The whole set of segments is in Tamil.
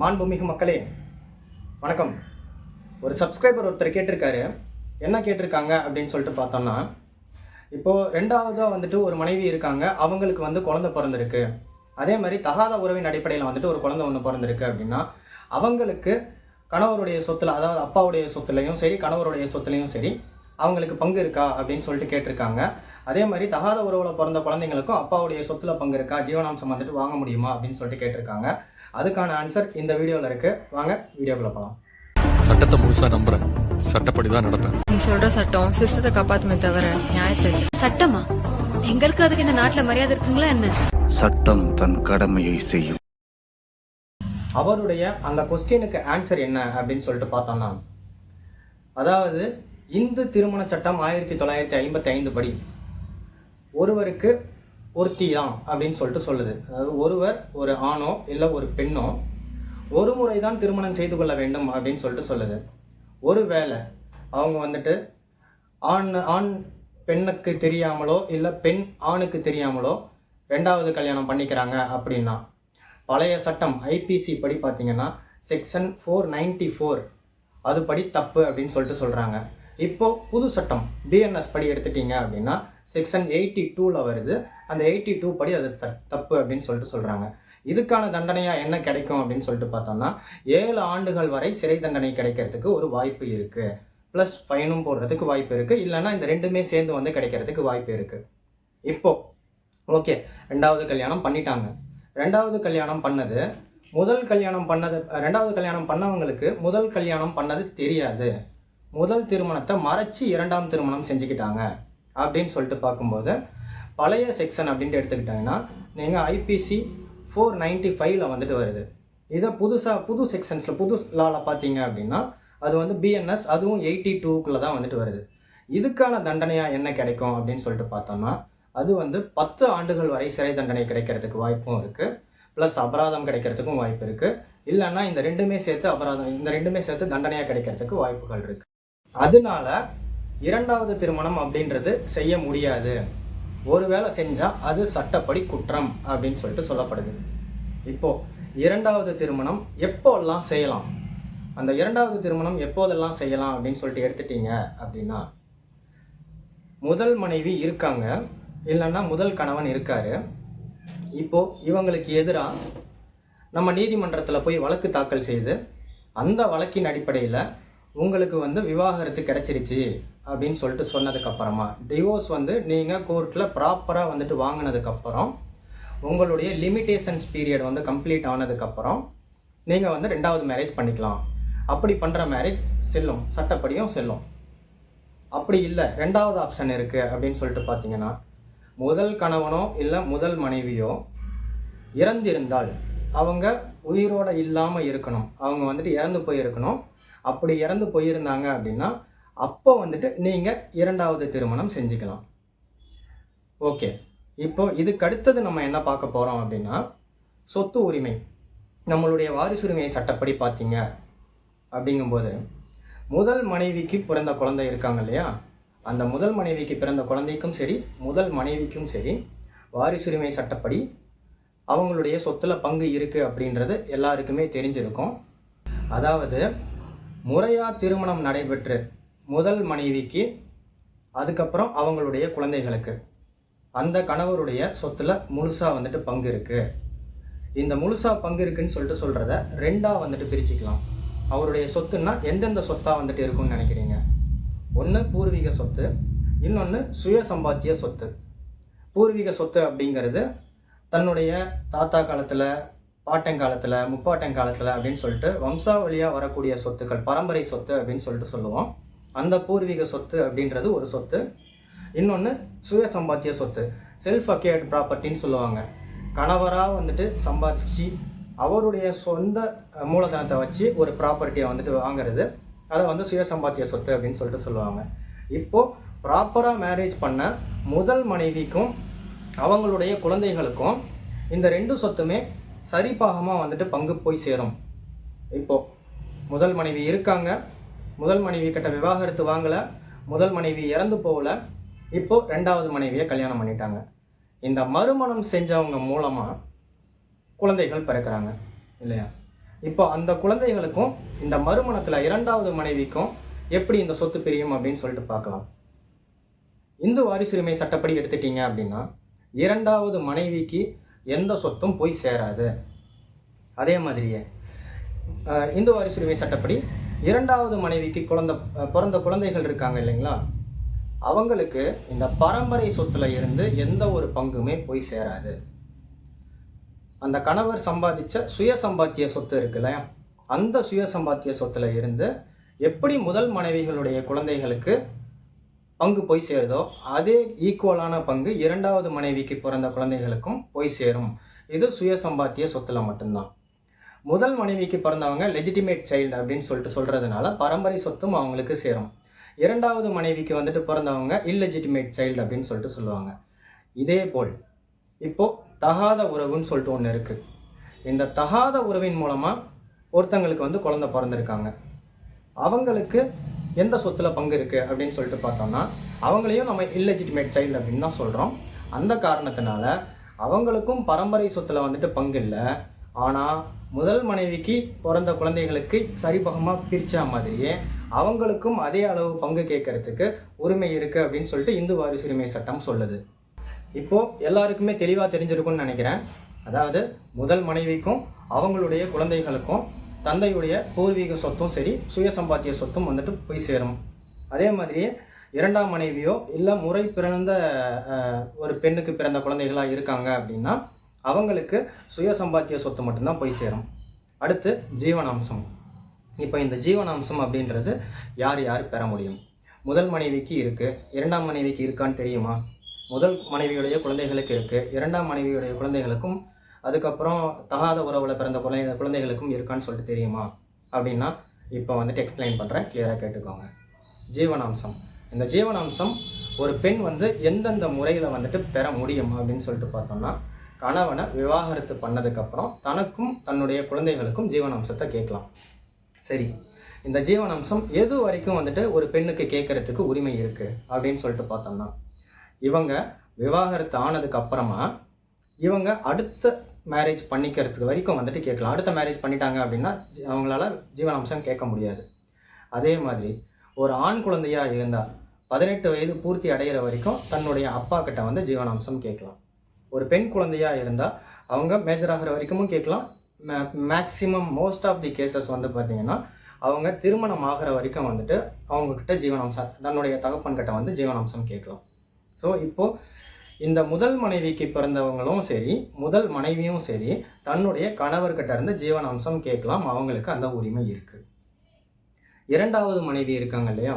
மாண்புமிகு மக்களே வணக்கம். ஒரு சப்ஸ்கிரைபர் ஒருத்தர் கேட்டிருக்காரு. என்ன கேட்டிருக்காங்க அப்படின்னு சொல்லிட்டு பார்த்தோம்னா இப்போது ரெண்டாவதாக வந்துட்டு ஒரு மனைவி இருக்காங்க. அவங்களுக்கு வந்து குழந்தை பிறந்திருக்கு. அதே மாதிரி தகாத உறவின் அடிப்படையில் வந்துட்டு ஒரு குழந்தை ஒன்று பிறந்திருக்கு அப்படின்னா அவங்களுக்கு கணவருடைய சொத்துல அதாவது அப்பாவுடைய சொத்துலையும் சரி கணவருடைய சொத்துலையும் சரி அவங்களுக்கு பங்கு இருக்கா அப்படின்னு சொல்லிட்டு கேட்டிருக்காங்க. அதே மாதிரி தகாத உறவில் பிறந்த குழந்தைங்களுக்கும் அப்பாவுடைய சொத்தில் பங்கு இருக்கா? ஜீவனாம்சம் வந்துட்டு வாங்க முடியுமா அப்படின்னு சொல்லிட்டு கேட்டிருக்காங்க. அதுக்கான ஆன்சர் இந்த வீடியோவில் இருக்கு. வாங்க வீடியோக்குள்ள போகலாம் சட்டத்தை முழுசா நம்புறேன். சட்டப்படி தான் நடப்பேன் நீ சொல்ற சட்டம் சிஸ்டத்தை காப்பாத்துமே தவிர நியாயத்தை. சட்டமா? எங்களுக்கு அதுக்கு இந்த நாட்டுல மரியாதை இருக்குங்களா என்ன? சட்டம் தன் கடமையை செய்யும். அவருடைய அந்த கொஸ்டினுக்கு ஆன்சர் என்ன அப்படின்னு சொல்லிட்டு பார்த்தோம்னா அதாவது இந்து திருமண சட்டம் ஆயிரத்தி தொள்ளாயிரத்தி ஐம்பத்தி ஐந்து படி ஒருவருக்கு ஒருத்தி தான் அப்படின்னு சொல்லிட்டு சொல்லுது. அதாவது ஒருவர் ஒரு ஆணோ இல்லை ஒரு பெண்ணோ ஒரு முறை தான் திருமணம் செய்து கொள்ள வேண்டும் அப்படின்னு சொல்லிட்டு சொல்லுது. ஒருவேளை அவங்க வந்துட்டு ஆண் ஆண் பெண்ணுக்கு தெரியாமலோ இல்லை பெண் ஆணுக்கு தெரியாமலோ ரெண்டாவது கல்யாணம் பண்ணிக்கிறாங்க அப்படின்னா பழைய சட்டம் ஐபிசி படி பார்த்தீங்கன்னா செக்ஷன் ஃபோர் நைன்டி ஃபோர் அது படி தப்பு அப்படின்னு சொல்லிட்டு சொல்கிறாங்க இப்போது புது சட்டம் பிஎன்எஸ் படி எடுத்துட்டீங்க அப்படின்னா செக்ஷன் எயிட்டி டூவில் வருது. அந்த எயிட்டி டூ படி அது த தப்பு அப்படின்னு சொல்லிட்டு சொல்கிறாங்க இதுக்கான தண்டனையாக என்ன கிடைக்கும் அப்படின்னு சொல்லிட்டு பார்த்தோம்னா ஏழு ஆண்டுகள் வரை சிறை தண்டனை கிடைக்கிறதுக்கு ஒரு வாய்ப்பு இருக்குது ப்ளஸ் ஃபைனும் போடுறதுக்கு வாய்ப்பு இருக்குது இல்லைன்னா இந்த ரெண்டுமே சேர்ந்து வந்து கிடைக்கிறதுக்கு வாய்ப்பு இருக்குது இப்போ ஓகே ரெண்டாவது கல்யாணம் பண்ணிட்டாங்க. ரெண்டாவது கல்யாணம் பண்ணது முதல் கல்யாணம் பண்ணது ரெண்டாவது கல்யாணம் பண்ணவங்களுக்கு முதல் கல்யாணம் பண்ணது தெரியாது. முதல் திருமணத்தை மறைச்சு இரண்டாம் திருமணம் செஞ்சுக்கிட்டாங்க. அப்படின்னு சொல்லிட்டு பார்க்கும்போது பழைய செக்ஷன் அப்படின்ட்டு எடுத்துக்கிட்டாங்கன்னா நீங்கள் ஐபிசி ஃபோர் நைன்ட்டி ஃபைவ்ல வந்துட்டு வருது. இதை புதுசாக புது செக்ஷன்ஸில் புது லாவில் பார்த்தீங்க அப்படின்னா அது வந்து பிஎன்எஸ் அதுவும் எயிட்டி டூக்குள்ளே தான் வந்துட்டு வருது. இதுக்கான தண்டனையாக என்ன கிடைக்கும் அப்படின்னு சொல்லிட்டு பார்த்தோம்னா அது வந்து பத்து ஆண்டுகள் வரை சிறை தண்டனை கிடைக்கிறதுக்கு வாய்ப்பும் இருக்குது ப்ளஸ் அபராதம் கிடைக்கிறதுக்கும் வாய்ப்பு இருக்குது இல்லைன்னா இந்த ரெண்டுமே சேர்த்து அபராதம் இந்த ரெண்டுமே சேர்த்து தண்டனையாக கிடைக்கிறதுக்கு வாய்ப்புகள் இருக்குது அதனால இரண்டாவது திருமணம் அப்படின்றது செய்ய முடியாது. ஒரு வேலை செஞ்சால் அது சட்டப்படி குற்றம் அப்படின்னு சொல்லிட்டு சொல்லப்படுது. இப்போது இரண்டாவது திருமணம் எப்போல்லாம் செய்யலாம்? அந்த இரண்டாவது திருமணம் எப்போதெல்லாம் செய்யலாம் அப்படின்னு சொல்லிட்டு எடுத்துட்டீங்க அப்படின்னா முதல் மனைவி இருக்காங்க. இல்லைன்னா முதல் கணவன் இருக்காரு. இப்போ இவங்களுக்கு எதிராக நம்ம நீதிமன்றத்தில் போய் வழக்கு தாக்கல் செய்து அந்த வழக்கின் அடிப்படையில் உங்களுக்கு வந்து விவாகரத்து கிடச்சிருச்சு. அப்படின்னு சொல்லிட்டு சொன்னதுக்கப்புறமா டிவோர்ஸ் வந்து நீங்கள் கோர்ட்டில் ப்ராப்பராக வந்துட்டு வாங்கினதுக்கப்புறம் உங்களுடைய லிமிட்டேஷன்ஸ் பீரியட் வந்து கம்ப்ளீட் ஆனதுக்கப்புறம் நீங்கள் வந்து ரெண்டாவது மேரேஜ் பண்ணிக்கலாம். அப்படி பண்ணுற மேரேஜ் செல்லும் சட்டப்படியும் செல்லும். அப்படி இல்லை ரெண்டாவது ஆப்ஷன் இருக்குது அப்படின்னு சொல்லிட்டு பார்த்தீங்கன்னா முதல் கணவனோ இல்லை முதல் மனைவியோ இறந்திருந்தால் அவங்க உயிரோடு இல்லாமல் இருக்கணும். அவங்க வந்துட்டு இறந்து போயிருக்கணும். அப்படி இறந்து போயிருந்தாங்க அப்படின்னா அப்போ வந்துட்டு நீங்கள் இரண்டாவது திருமணம் செஞ்சுக்கலாம். ஓகே. இப்போ இதுக்கு அடுத்தது நம்ம என்ன பார்க்க போகிறோம் அப்படின்னா சொத்து உரிமை. நம்மளுடைய வாரிசுரிமை சட்டப்படி பார்த்தீங்க. அப்படிங்கும்போது முதல் மனைவிக்கு பிறந்த குழந்தை இருக்காங்க இல்லையா? அந்த முதல் மனைவிக்கு பிறந்த குழந்தைக்கும் சரி முதல் மனைவிக்கும் சரி வாரிசுரிமை சட்டப்படி அவங்களுடைய சொத்துல பங்கு இருக்குது அப்படின்றது எல்லாருக்குமே தெரிஞ்சிருக்கும். அதாவது முறையாக திருமணம் நடைபெற்று முதல் மனைவிக்கு அதுக்கப்புறம் அவங்களுடைய குழந்தைகளுக்கு. அந்த கணவருடைய சொத்துல முழுசாக வந்துட்டு பங்கு இருக்குது இந்த முழுசாக பங்கு இருக்குன்னு சொல்லிட்டு சொல்கிறத ரெண்டாக வந்துட்டு பிரிச்சுக்கலாம். அவருடைய சொத்துன்னா எந்தெந்த சொத்தாக வந்துட்டு இருக்கும்னு நினைக்கிறீங்க? ஒன்று பூர்வீக சொத்து இன்னொன்று சுய சம்பாத்திய சொத்து. பூர்வீக சொத்து அப்படிங்கிறது தன்னுடைய தாத்தா காலத்தில் பாட்டங்காலத்தில் முப்பாட்டங்காலத்தில் அப்படின்னு சொல்லிட்டு வம்சாவளியாக வரக்கூடிய சொத்துக்கள் பரம்பரை சொத்து அப்படின்னு சொல்லிட்டு சொல்லுவோம். அந்த பூர்வீக சொத்து அப்படின்றது ஒரு சொத்து. இன்னொன்று சுய சம்பாத்திய சொத்து. செல்ஃப் அக்கேர்ட் ப்ராப்பர்ட்டின்னு சொல்லுவாங்க. கணவராக வந்துட்டு சம்பாதிச்சு அவருடைய சொந்த மூலதனத்தை வச்சு ஒரு ப்ராப்பர்ட்டியை வந்துட்டு வாங்குறது. அதை வந்து சுய சம்பாத்திய சொத்து அப்படின்னு சொல்லிட்டு சொல்லுவாங்க. இப்போது ப்ராப்பராக மேரேஜ் பண்ண முதல் மனைவிக்கும் அவங்களுடைய குழந்தைகளுக்கும் இந்த ரெண்டு சொத்துமே சரிபாகமாக வந்துட்டு பங்கு போய் சேரும். இப்போது முதல் மனைவி இருக்காங்க. முதல் மனைவி கிட்ட விவாகரத்து வாங்கலை முதல் மனைவி இறந்து போகல இப்போ ரெண்டாவது மனைவியை கல்யாணம் பண்ணிட்டாங்க. இந்த மறுமணம் செஞ்சவங்க மூலமாக குழந்தைகள் பிறக்கிறாங்க இல்லையா? இப்போ அந்த குழந்தைகளுக்கும் இந்த மறுமணத்தில் இரண்டாவது மனைவிக்கும் எப்படி இந்த சொத்து பிரியும் அப்படின்னு சொல்லிட்டு பார்க்கலாம். இந்து வாரிசுரிமை சட்டப்படி எடுத்துட்டீங்க அப்படின்னா இரண்டாவது மனைவிக்கு எந்த சொத்தும் போய் சேராது. அதே மாதிரியே இந்து வாரிசுரிமை சட்டப்படி இரண்டாவது மனைவிக்கு குழந்த பிறந்த குழந்தைகள் இருக்காங்க இல்லைங்களா? அவங்களுக்கு இந்த பரம்பரை சொத்துல இருந்து எந்த ஒரு பங்குமே போய் சேராது. அந்த கணவர் சம்பாதிச்ச சுய சம்பாத்திய சொத்து இருக்கு இல்லையா? அந்த சுய சம்பாத்திய சொத்துல இருந்து எப்படி முதல் மனைவிகளுடைய குழந்தைகளுக்கு பங்கு போய் சேருதோ அதே ஈக்குவலான பங்கு இரண்டாவது மனைவிக்கு பிறந்த குழந்தைகளுக்கும் போய் சேரும். இது சுய சம்பாத்திய சொத்துல மட்டும்தான். முதல் மனைவிக்கு பிறந்தவங்க லெஜிட்டிமேட் சைல்டு அப்படின்னு சொல்லிட்டு சொல்கிறதுனால பரம்பரை சொத்தும் அவங்களுக்கு சேரும். இரண்டாவது மனைவிக்கு வந்துட்டு பிறந்தவங்க இல்லெஜிட்டிமேட் சைல்டு அப்படின்னு சொல்லிட்டு சொல்லுவாங்க. இதே போல் இப்போ தகாத உறவுன்னு சொல்லிட்டு ஒன்று இருக்குது இந்த தகாத உறவின் மூலமாக ஒருத்தங்களுக்கு வந்து குழந்தை பிறந்திருக்காங்க. அவங்களுக்கு எந்த சொத்துல பங்கு இருக்குது அப்படின்னு சொல்லிட்டு பார்த்தோம்னா அவங்களையும் நம்ம இல்லெஜிட்டிமேட் சைல்டு அப்படின்னு தான் சொல்கிறோம் அந்த காரணத்தினால அவங்களுக்கும் பரம்பரை சொத்தில் வந்துட்டு பங்கு இல்லை. ஆனால் முதல் மனைவிக்கு பிறந்த குழந்தைகளுக்கு சரிபகமாக பிரித்தா மாதிரியே அவங்களுக்கும் அதே அளவு பங்கு கேட்கறதுக்கு உரிமை இருக்குது அப்படின்னு சொல்லிட்டு இந்து வாரிசுரிமை சட்டம் சொல்லுது. இப்போது எல்லாருக்குமே தெளிவாக தெரிஞ்சிருக்கும்னு நினைக்கிறேன். அதாவது முதல் மனைவிக்கும் அவங்களுடைய குழந்தைகளுக்கும் தந்தையுடைய பூர்வீக சொத்தும் சரி சுய சம்பாத்திய சொத்தும் வந்துட்டு போய் சேரும். அதே மாதிரியே இரண்டாம் மனைவியோ இல்லை முறை பிறந்த ஒரு பெண்ணுக்கு பிறந்த குழந்தைகளாக இருக்காங்க அப்படின்னா அவங்களுக்கு சுய சம்பாத்திய சொத்து மட்டும்தான் போய் சேரும். அடுத்து ஜீவனாம்சம். இப்போ இந்த ஜீவனாம்சம் அப்படின்றது யார் யார் பெற முடியும்? முதல் மனைவிக்கு இருக்குது இரண்டாம் மனைவிக்கு இருக்கான்னு தெரியுமா? முதல் மனைவியுடைய குழந்தைகளுக்கு இருக்குது இரண்டாம் மனைவியுடைய குழந்தைகளுக்கும் அதுக்கப்புறம் தகாத உறவில் பிறந்த குழந்தை குழந்தைகளுக்கும் இருக்கான்னு சொல்லிட்டு தெரியுமா? அப்படின்னா இப்போ வந்துட்டு எக்ஸ்பிளைன் பண்ணுறேன் கிளியராக கேட்டுக்கோங்க. ஜீவனாம்சம். இந்த ஜீவனாம்சம் ஒரு பெண் வந்து எந்தெந்த முறையில் வந்துட்டு பெற முடியும் அப்படின்னு சொல்லிட்டு பார்த்தோம்னா கணவனை விவாகரத்து பண்ணதுக்கப்புறம் தனக்கும் தன்னுடைய குழந்தைகளுக்கும் ஜீவனாம்சத்தை கேட்கலாம். சரி இந்த ஜீவனாம்சம் எது வரைக்கும் வந்துட்டு ஒரு பெண்ணுக்கு கேட்கறதுக்கு உரிமை இருக்குது அப்படின்னு சொல்லிட்டு பார்த்தோம்னா இவங்க விவாகரத்து ஆனதுக்கு அப்புறமா இவங்க அடுத்த மேரேஜ் பண்ணிக்கிறதுக்கு வரைக்கும் வந்துட்டு கேட்கலாம். அடுத்த மேரேஜ் பண்ணிட்டாங்க அப்படின்னா அவங்களால ஜீவனாம்சம் கேட்க முடியாது. அதே மாதிரி ஒரு ஆண் குழந்தையா இருந்தால் பதினெட்டு வயது பூர்த்தி அடைகிற வரைக்கும் தன்னுடைய அப்பா கிட்ட வந்து ஜீவனாம்சம் கேட்கலாம். ஒரு பெண் குழந்தையாக இருந்தால் அவங்க மேஜர் ஆகிற வரைக்கும் கேட்கலாம். Maximum most of the cases வந்து பார்த்தீங்கன்னா அவங்க திருமணம் ஆகிற வரைக்கும் வந்துட்டு அவங்கக்கிட்ட ஜீவனாம்சம் தன்னுடைய தகப்பன்கிட்ட வந்து ஜீவனாம்சம் கேட்கலாம். ஸோ இப்போது இந்த முதல் மனைவிக்கு பிறந்தவங்களும் சரி முதல் மனைவியும் சரி தன்னுடைய கணவர்கிட்ட இருந்து ஜீவனாம்சம் கேட்கலாம். அவங்களுக்கு அந்த உரிமை இருக்குது இரண்டாவது மனைவி இருக்காங்க இல்லையா?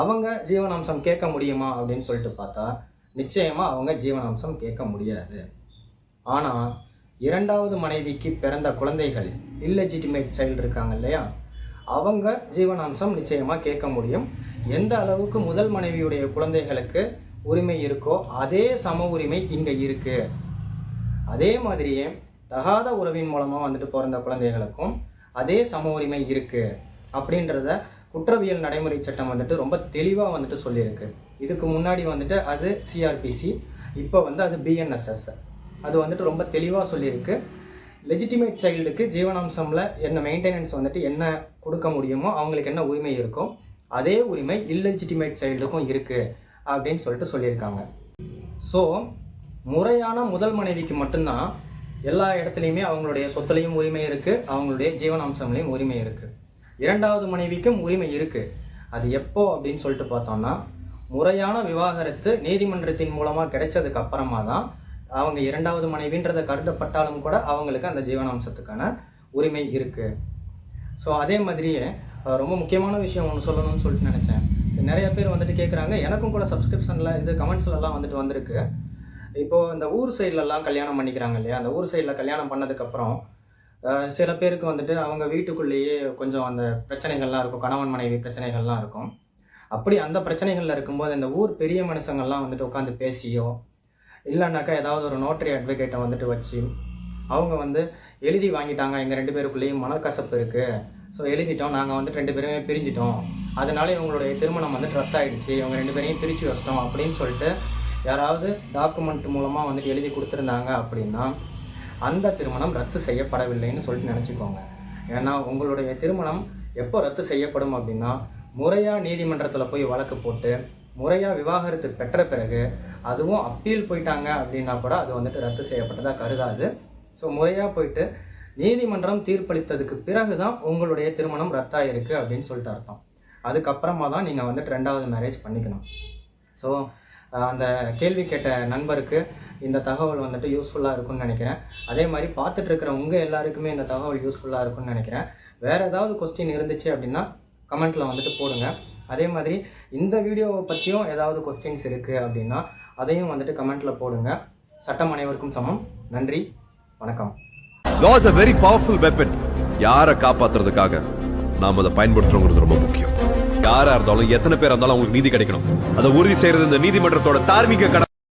அவங்க ஜீவனாம்சம் கேட்க முடியுமா அப்படின்னு சொல்லிட்டு பார்த்தா நிச்சயமாக அவங்க ஜீவனாம்சம் கேட்க முடியாது. ஆனால் இரண்டாவது மனைவிக்கு பிறந்த குழந்தைகள் இல்லெஜிட்டிமேட் சைல்டு இருக்காங்க இல்லையா? அவங்க ஜீவனாம்சம் நிச்சயமாக கேட்க முடியும். எந்த அளவுக்கு முதல் மனைவியுடைய குழந்தைகளுக்கு உரிமை இருக்கோ அதே சம உரிமை இங்கே இருக்குது அதே மாதிரியே தகாத உறவின் மூலமாக வந்துட்டு பிறந்த குழந்தைகளுக்கும் அதே சம உரிமை இருக்குது அப்படின்றத குற்றவியல் நடைமுறை சட்டம் வந்துட்டு ரொம்ப தெளிவாக வந்துட்டு சொல்லியிருக்கு. இதுக்கு முன்னாடி வந்துட்டு அது சிஆர்பிசி இப்போ வந்து அது பிஎன்எஸ்எஸ் அது வந்துட்டு ரொம்ப தெளிவாக சொல்லியிருக்கு. லெஜிட்டிமேட் சைல்டுக்கு ஜீவனாம்சமில் என்ன மெயின்டெனன்ஸ் வந்துட்டு என்ன கொடுக்க முடியுமோ அவங்களுக்கு என்ன உரிமை இருக்கோ அதே உரிமை இல்லெஜிட்டிமேட் சைல்டுக்கும் இருக்குது அப்படின்னு சொல்லிட்டு சொல்லியிருக்காங்க. ஸோ முறையான முதல் மனைவிக்கு மட்டும்தான் எல்லா இடத்துலையுமே அவங்களுடைய சொத்துலையும் உரிமை இருக்குது அவங்களுடைய ஜீவனாம்சம்லையும் உரிமை இருக்குது இரண்டாவது மனைவிக்கும் உரிமை இருக்கு. அது எப்போ அப்படின்னு சொல்லிட்டு பார்த்தோம்னா முறையான விவாகரத்து நீதிமன்றத்தின் மூலமாக கிடைச்சதுக்கு அப்புறமா தான் அவங்க இரண்டாவது மனைவின்றதை கருதப்பட்டாலும் கூட அவங்களுக்கு அந்த ஜீவனாம்சத்துக்கான உரிமை இருக்கு. ஸோ அதே மாதிரியே ரொம்ப முக்கியமான விஷயம் ஒன்று சொல்லணும்னு சொல்லிட்டு நினச்சேன். நிறைய பேர் வந்துட்டு கேட்குறாங்க எனக்கும் கூட சப்ஸ்கிரிப்ஷனில் இது கமெண்ட்ஸ்லலாம் வந்துட்டு வந்திருக்கு. இப்போது இந்த ஊர் சைட்லலாம் கல்யாணம் பண்ணிக்கிறாங்க இல்லையா? அந்த ஊர் சைடில் கல்யாணம் பண்ணதுக்கப்புறம் சில பேருக்கு வந்துட்டு அவங்க வீட்டுக்குள்ளேயே கொஞ்சம் அந்த பிரச்சனைகள்லாம் இருக்கும். கணவன் மனைவி பிரச்சனைகள்லாம் இருக்கும். அப்படி அந்த பிரச்சனைகளில் இருக்கும்போது இந்த ஊர் பெரிய மனுஷங்கள்லாம் வந்துட்டு உட்காந்து பேசியோ இல்லைனாக்கா ஏதாவது ஒரு நோட்டரி அட்வொகேட்டை வந்துட்டு வச்சு அவங்க வந்து எழுதி வாங்கிட்டாங்க. எங்கள் ரெண்டு பேருக்குள்ளேயும் மனக்கசப்பு இருக்குது ஸோ எழுதிட்டோம். நாங்கள் வந்துட்டு ரெண்டு பேருமே பிரிஞ்சிட்டோம். அதனால இவங்களுடைய திருமணம் வந்துட்டு ரத்தாயிடுச்சு. இவங்க ரெண்டு பேரையும் பிரித்து வச்சிட்டோம் அப்படின்னு சொல்லிட்டு யாராவது டாக்குமெண்ட் மூலமாக வந்துட்டு எழுதி கொடுத்துருந்தாங்க அப்படின்னா அந்த திருமணம் ரத்து செய்யப்படவில்லைன்னு சொல்லிட்டு நினச்சிக்கோங்க. ஏன்னா உங்களுடைய திருமணம் எப்போ ரத்து செய்யப்படும் அப்படின்னா முறையாக நீதிமன்றத்தில் போய் வழக்கு போட்டு முறையாக விவாகரத்து பெற்ற பிறகு அதுவும் அப்பீல் போயிட்டாங்க அப்படின்னா கூட அது வந்துட்டு ரத்து செய்யப்பட்டதாக கருதாது. ஸோ முறையாக போயிட்டு நீதிமன்றம் தீர்ப்பளித்ததுக்கு பிறகு தான் உங்களுடைய திருமணம் ரத்தாயிருக்கு அப்படின்னு சொல்லிட்டு அர்த்தம். அதுக்கப்புறமா தான் நீங்கள் வந்துட்டு ரெண்டாவது மேரேஜ் பண்ணிக்கணும். ஸோ அந்த கேள்வி கேட்ட நண்பருக்கு இந்த தகவல் வந்துட்டு யூஸ்ஃபுல்லாக இருக்கும்னு நினைக்கிறேன். அதே மாதிரி பார்த்துட்டு இருக்கிற உங்கள் எல்லாருக்குமே இந்த தகவல் யூஸ்ஃபுல்லாக இருக்கும்னு நினைக்கிறேன். வேறு ஏதாவது கொஸ்டின் இருந்துச்சு அப்படின்னா கமெண்ட்டில் வந்துட்டு போடுங்க. அதே மாதிரி இந்த வீடியோவை பற்றியும் ஏதாவது கொஸ்டின்ஸ் இருக்குது அப்படின்னா அதையும் வந்துட்டு கமெண்ட்டில் போடுங்க. சட்டம் அனைவருக்கும் சமம். நன்றி. வணக்கம். Laws a very powerful weapon யாரை காப்பாத்துறதுக்காக நாம் அதை பயன்படுத்துறோங்கிறது ரொம்ப முக்கியம். யாரா இருந்தாலும் எத்தனை பேர் இருந்தாலும் அவங்களுக்கு நீதி கிடைக்கணும். அதை உறுதி செய்யறது இந்த நீதிமன்றத்தோட தார்மீக கடமை.